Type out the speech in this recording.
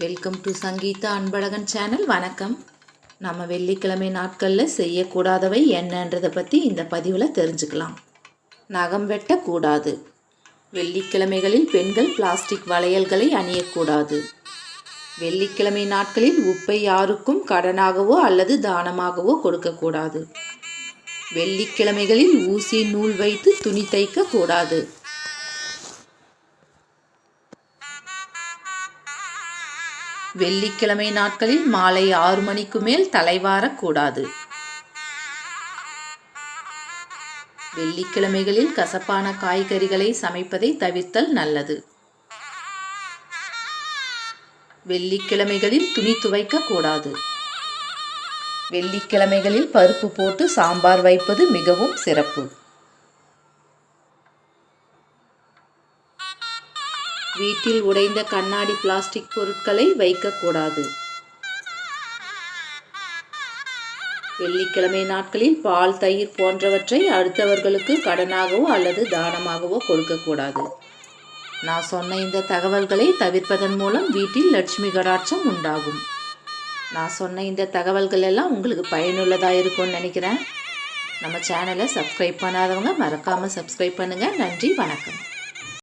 Welcome to Sangeetha Anbazhagan channel வணக்கம். நம்ம வெள்ளிக்கிழமை நாட்களில் செய்யக்கூடாதவை என்னன்றதை பற்றி இந்த பதிவில் தெரிஞ்சுக்கலாம். நகம் வெட்டக்கூடாது. வெள்ளிக்கிழமைகளில் பெண்கள் பிளாஸ்டிக் வளையல்களை அணியக்கூடாது. வெள்ளிக்கிழமை நாட்களில் உப்பை யாருக்கும் கடனாகவோ அல்லது தானமாகவோ கொடுக்கக்கூடாது. வெள்ளிக்கிழமைகளில் ஊசி நூல் வைத்து துணி தைக்கக்கூடாது. வெள்ளிக்கிழமை நாட்களில் மாலை ஆறு மணிக்கு மேல் தலைவாரக்கூடாது வெள்ளிக்கிழமைகளில் கசப்பான காய்கறிகளை சமைப்பதை தவிர்த்தல் நல்லது. வெள்ளிக்கிழமைகளில் துணி துவைக்க கூடாது. வெள்ளிக்கிழமைகளில் பருப்பு போட்டு சாம்பார் வைப்பது மிகவும் சிறப்பு. வீட்டில் உடைந்த கண்ணாடி பிளாஸ்டிக் பொருட்களை வைக்கக்கூடாது வெள்ளிக்கிழமை நாட்களில் பால் தயிர் போன்றவற்றை அடுத்தவர்களுக்கு கடனாகவோ அல்லது தானமாகவோ கொடுக்கக்கூடாது நான் சொன்ன இந்த தகவல்களை தவிர்ப்பதன் மூலம் வீட்டில் லட்சுமி கடாட்சம் உண்டாகும். நான் சொன்ன இந்த தகவல்கள் எல்லாம் உங்களுக்கு பயனுள்ளதாக இருக்கும்னு நினைக்கிறேன். நம்ம சேனலை சப்ஸ்கிரைப் பண்ணாதவங்க மறக்காமல் சப்ஸ்கிரைப் பண்ணுங்கள் நன்றி வணக்கம்.